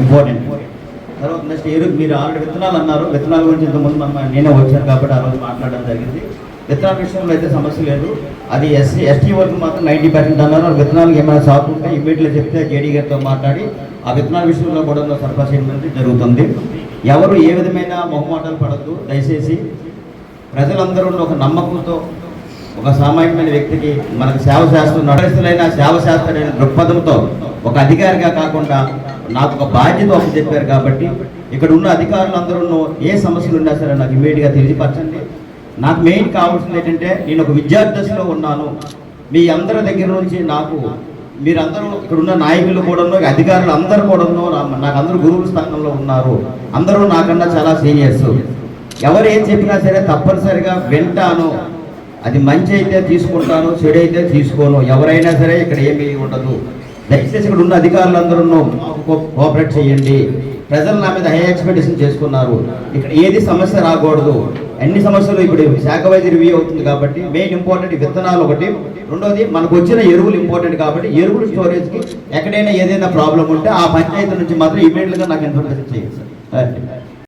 Important తర్వాత next ఎరువు మీరు ఆల్రెడీ విత్తనాలు అన్నారు. విత్తనాల గురించి ఇంతకుముందు మనం నేనే వచ్చాను కాబట్టి ఆ రోజు మాట్లాడడం జరిగింది. విత్తనాల విషయంలో అయితే సమస్య లేదు. అది ఎస్సీ ఎస్టీ వరకు మాత్రం నైంటీ పర్సెంట్ అన్నారు. విత్తనాలకు ఏమైనా షాప్ ఉంటే ఇమీడియట్గా చెప్తే జేడీ గారితో మాట్లాడి ఆ విత్తనాల విషయంలో కూడా సరఫరా చేయడం అనేది జరుగుతుంది. ఎవరు ఏ విధమైన మొహమాటాలు పడద్దు. దయచేసి ప్రజలందరూ ఒక నమ్మకంతో ఒక సామాన్యమైన వ్యక్తికి మనకు సేవ చేస్తున్న నడస్తులైన సేవ చేస్తాడైన దృక్పథంతో ఒక అధికారిగా కాకుండా నాకు ఒక బాధ్యత ఒక చెప్పారు కాబట్టి ఇక్కడ ఉన్న అధికారులందరూ ఏ సమస్యలు ఉన్నా సరే నాకు ఇమీడియట్గా తెలియపరచండి. నాకు మెయిన్ కావాల్సింది ఏంటంటే నేను ఒక విద్యార్థి దశలో ఉన్నాను. మీ అందరి దగ్గర నుంచి నాకు మీరందరూ ఇక్కడ ఉన్న నాయకులు కూడా అధికారులు అందరూ కూడా నాకు అందరూ గురువుల స్థానంలో ఉన్నారు. అందరూ నాకన్నా చాలా సీనియర్స్. ఎవరు ఏం చెప్పినా సరే తప్పనిసరిగా వింటాను. అది మంచి అయితే తీసుకుంటాను చెడు అయితే తీసుకోను. ఎవరైనా సరే ఇక్కడ ఏమీ ఉండదు. దయచేసి ఇక్కడ ఉన్న అధికారులందరూ మాకు కోఆపరేట్ చేయండి. ప్రజలు నా మీద హై ఎక్స్పెక్టేషన్ చేసుకున్నారు. ఇక్కడ ఏది సమస్య రాకూడదు. అన్ని సమస్యలు ఇప్పుడు శాఖ వైద్య రివ్యూ అవుతుంది కాబట్టి మెయిన్ ఇంపార్టెంట్ విత్తనాలు ఒకటి. రెండోది మనకు వచ్చిన ఎరువులు ఇంపార్టెంట్ కాబట్టి ఎరువులు స్టోరేజ్కి ఎక్కడైనా ఏదైనా ప్రాబ్లం ఉంటే ఆ పంచాయతీ నుంచి మాత్రం ఇమీడియట్గా నాకు ఇన్ఫర్మేషన్ చేయండి సార్.